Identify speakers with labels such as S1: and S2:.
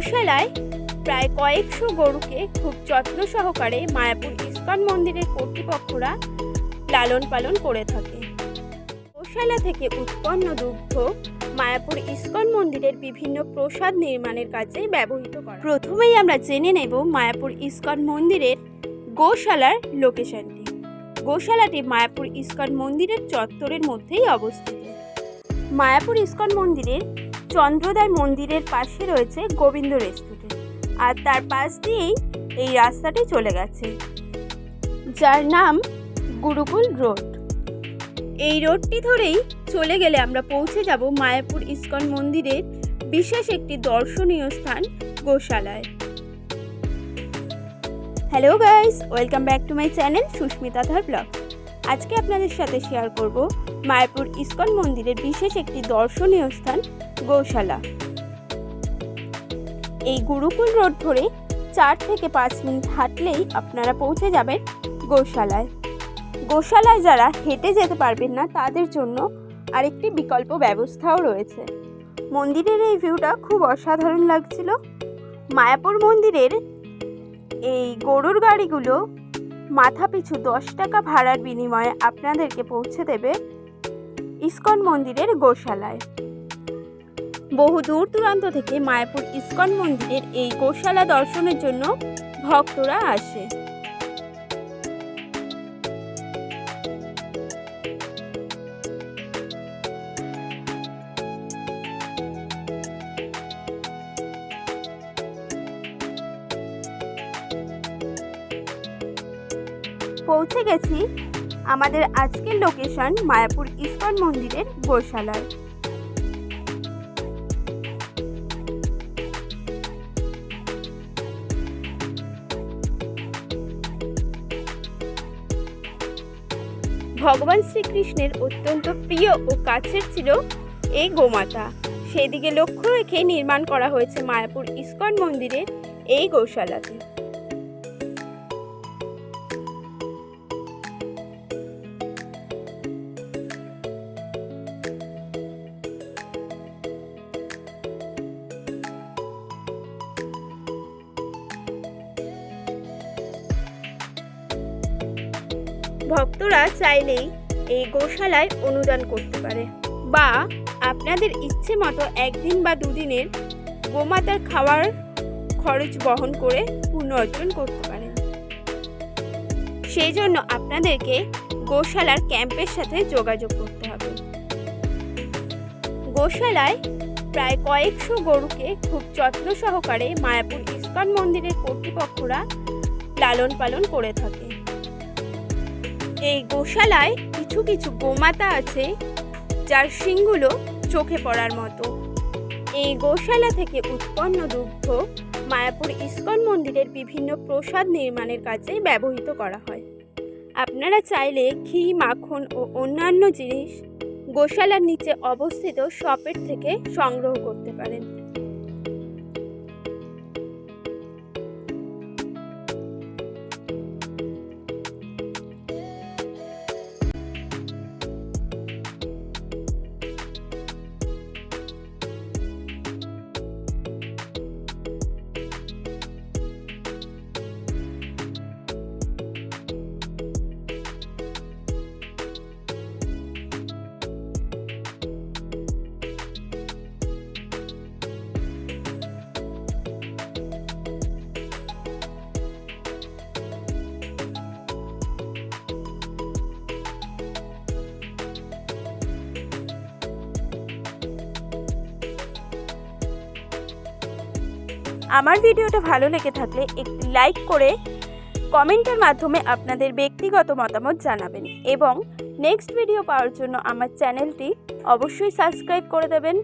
S1: গোশালায় প্রায় কয়েকশো গরুকে খুব যত্ন সহকারে মায়াপুর ইস্কন মন্দিরের কর্তৃপক্ষরা লালন পালন করে থাকে। গোশালা থেকে উৎপন্ন দুগ্ধ মায়াপুর ইস্কন মন্দিরের বিভিন্ন প্রসাদ নির্মাণের কাজে ব্যবহৃত করা প্রথমেই আমরা জেনে নেব মায়াপুর ইস্কন মন্দিরের গোশালার লোকেশনটি। গোশালাটি মায়াপুর ইস্কন মন্দিরের চত্বরের মধ্যেই অবস্থিত। মায়াপুর ইস্কন মন্দিরের চন্দ্রদায় মন্দিরের পাশে রয়েছে গোবিন্দ রেস্টুরেন্ট। আর তার পাশ দিয়েই এই রাস্তাটি চলে গেছে। যার নাম গুরুকুল রোড। এই রোডটি ধরেই চলে গেলে আমরা পৌঁছে যাব মায়াপুর ইস্কন মন্দিরের বিশেষ একটি দর্শনীয় স্থান, গোশালায়। Hello guys welcome back to my channel Susmita Dhar blog আজকে আপনাদের সাথে শেয়ার করব মায়াপুর ইস্কন মন্দিরের বিশেষ একটি দর্শনীয় স্থান, গৌশালা। এই গুরুকুল রোড ধরে চার থেকে পাঁচ মিনিট হাঁটলেই আপনারা পৌঁছে যাবেন গোশালায়। গোশালায় যারা হেঁটে যেতে পারবেন না, তাদের জন্য আরেকটি বিকল্প ব্যবস্থাও রয়েছে। মন্দিরের এই ভিউটা খুব অসাধারণ লাগছিল। মায়াপুর মন্দিরের এই গরুর গাড়িগুলো মাথা পিছু দশ টাকা ভাড়ার বিনিময়ে আপনাদেরকে পৌঁছে দেবে ইস্কন মন্দিরের গোশালায়। বহু দূর দূরান্ত থেকে মায়াপুর ইস্কন মন্দিরের এই গোশালা দর্শনের জন্য ভক্তরা আসে। পৌঁছে গেছি আমাদের আজকের লোকেশন মায়াপুর ইস্কন মন্দিরের গোশালায়। ভগবান শ্রীকৃষ্ণের অত্যন্ত প্রিয় ও কাছের ছিল এই গোমাতা। সেদিকে লক্ষ্য রেখে নির্মাণ করা হয়েছে মায়াপুর ইস্কন মন্দিরের এই গৌশালাতে ভক্তরা চাইলেই এই গোশালায় অনুদান করতে পারে। বা আপনাদের ইচ্ছে মতো একদিন বা দুদিনের গোমাতার খাওয়ার খরচ বহন করে পুণ্য অর্জন করতে পারেন। সেই জন্য আপনাদেরকে গোশালার ক্যাম্পের সাথে যোগাযোগ করতে হবে। গোশালায় প্রায় কয়েকশো গরুকে খুব যত্ন সহকারে মায়াপুর ইস্কন মন্দিরের কর্তৃপক্ষরা লালন পালন করে থাকে এই গোশালায় কিছু কিছু গোমাতা আছে, যার শিংগুলো চোখে পড়ার মতো। এই গোশালা থেকে উৎপন্ন দুগ্ধ মায়াপুর ইস্কন মন্দিরের বিভিন্ন প্রসাদ নির্মাণের কাজে ব্যবহৃত করা হয়। আপনারা চাইলে ঘি, মাখন ও অন্যান্য জিনিস গোশালার নিচে অবস্থিত শপের থেকে সংগ্রহ করতে পারেন। আমার ভিডিওটা ভালো লেগে থাকলে একটি লাইক করে কমেন্টের মাধ্যমে আপনাদের ব্যক্তিগত মতামত জানাবেন এবং নেক্সট ভিডিও পাওয়ার জন্য আমার চ্যানেলটি অবশ্যই সাবস্ক্রাইব করে দেবেন।